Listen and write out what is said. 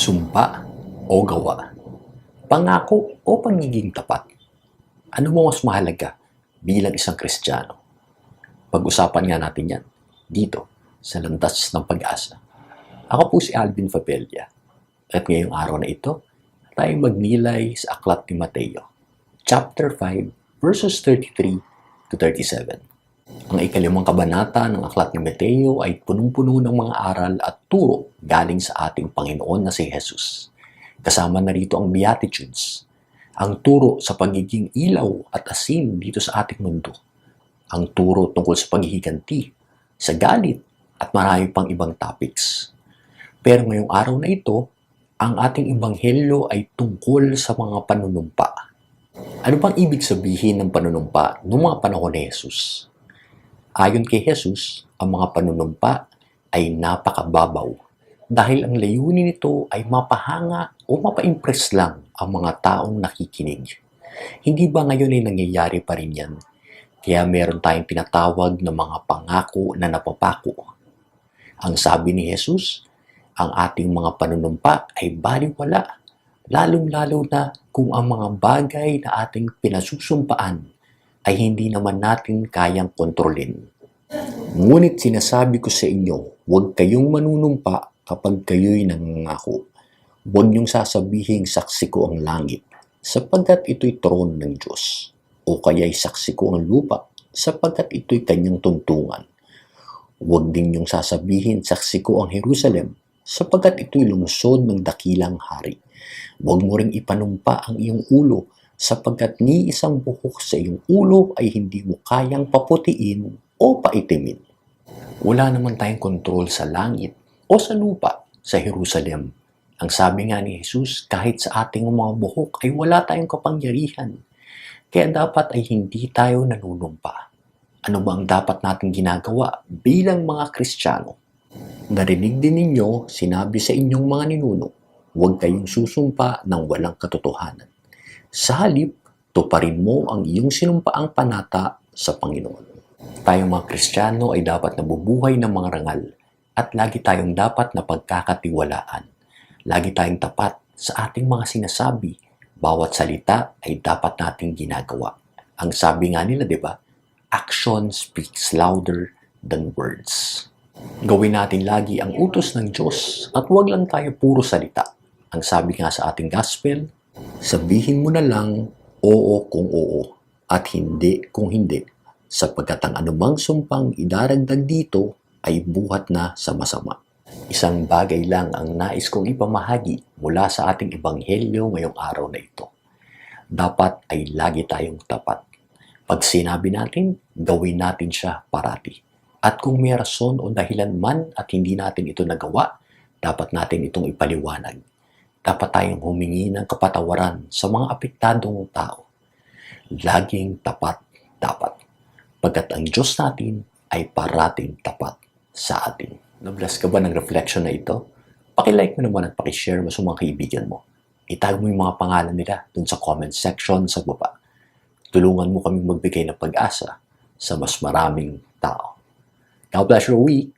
Sumpa o gawa? Pangako o pangiging tapat? Ano mo mas mahalaga bilang isang Kristiyano? Pag-usapan nga natin yan dito sa Landas ng Pag-asa. Ako po si Alvin Fabella at ngayong araw na ito tayo magnilay sa Aklat ni Mateo, chapter 5, verses 33 to 37. Ang ikalimang kabanata ng Aklat ni Mateo ay punong-puno ng mga aral at turo galing sa ating Panginoon na si Jesus. Kasama na rito ang Beatitudes, ang turo sa pagiging ilaw at asin dito sa ating mundo, ang turo tungkol sa paghihiganti, sa galit, at marami pang ibang topics. Pero ngayong araw na ito, ang ating ebanghelyo ay tungkol sa mga panunumpa. Ano bang ibig sabihin ng panunumpa noong mga panahon ni Jesus? Ayon kay Jesus, ang mga panunumpa ay napakababaw dahil ang layunin nito ay mapahanga o mapa-impress lang ang mga taong nakikinig. Hindi ba ngayon ay nangyayari pa rin yan? Kaya meron tayong tinatawag na mga pangako na napapako. Ang sabi ni Jesus, ang ating mga panunumpa ay baliwala, lalong-lalo na kung ang mga bagay na ating pinasusumpaan ay hindi naman natin kayang kontrolin. Ngunit sinasabi ko sa inyo, huwag kayong manunumpa kapag kayo'y nangangako. Huwag niyong sasabihin saksi ko ang langit, sapagkat ito'y trono ng Diyos. O kaya'y saksi ko ang lupa, sapagkat ito'y kanyang tuntungan. Huwag din niyong sasabihin saksi ko ang Jerusalem, sapagkat ito'y lungsod ng dakilang hari. Huwag mo ring ipanumpa ang iyong ulo, sapagkat ni isang buhok sa iyong ulo ay hindi mo kayang paputiin o paitimin. Wala naman tayong kontrol sa langit o sa lupa sa Jerusalem. Ang sabi nga ni Jesus, kahit sa ating mga buhok ay wala tayong kapangyarihan. Kaya dapat ay hindi tayo nanunumpa. Ano ba ang dapat natin ginagawa bilang mga Kristiyano? Narinig din ninyo, sinabi sa inyong mga ninuno, huwag kayong susumpa ng walang katotohanan. Sa halip, tuparin mo ang iyong sinumpaang panata sa Panginoon. Tayong mga Kristiyano ay dapat nabubuhay ng mga rangal at lagi tayong dapat na pagkakatiwalaan. Lagi tayong tapat sa ating mga sinasabi. Bawat salita ay dapat nating ginagawa. Ang sabi nga nila, di ba? Action speaks louder than words. Gawin natin lagi ang utos ng Diyos at huwag lang tayo puro salita. Ang sabi nga sa ating gospel, sabihin mo na lang oo kung oo at hindi kung hindi sapagkat ang anumang sumpang idaragdag dito ay buhat na sa masama. Isang bagay lang ang nais kong ipamahagi mula sa ating ebanghelyo ngayong araw na ito. Dapat ay lagi tayong tapat. Pag sinabi natin, gawin natin siya parati. At kung may rason o dahilan man at hindi natin ito nagawa, dapat natin itong ipaliwanag. Dapat tayong humingi ng kapatawaran sa mga apektadong tao. Laging tapat dapat. Pagkat ang Diyos natin ay parating tapat sa atin. Na-bless ka ba ng reflection na ito? Pakilike mo naman at pakishare mo sa mga kaibigan mo. Itag mo yung mga pangalan nila dun sa comment section sa baba. Tulungan mo kaming magbigay ng pag-asa sa mas maraming tao. God bless your week.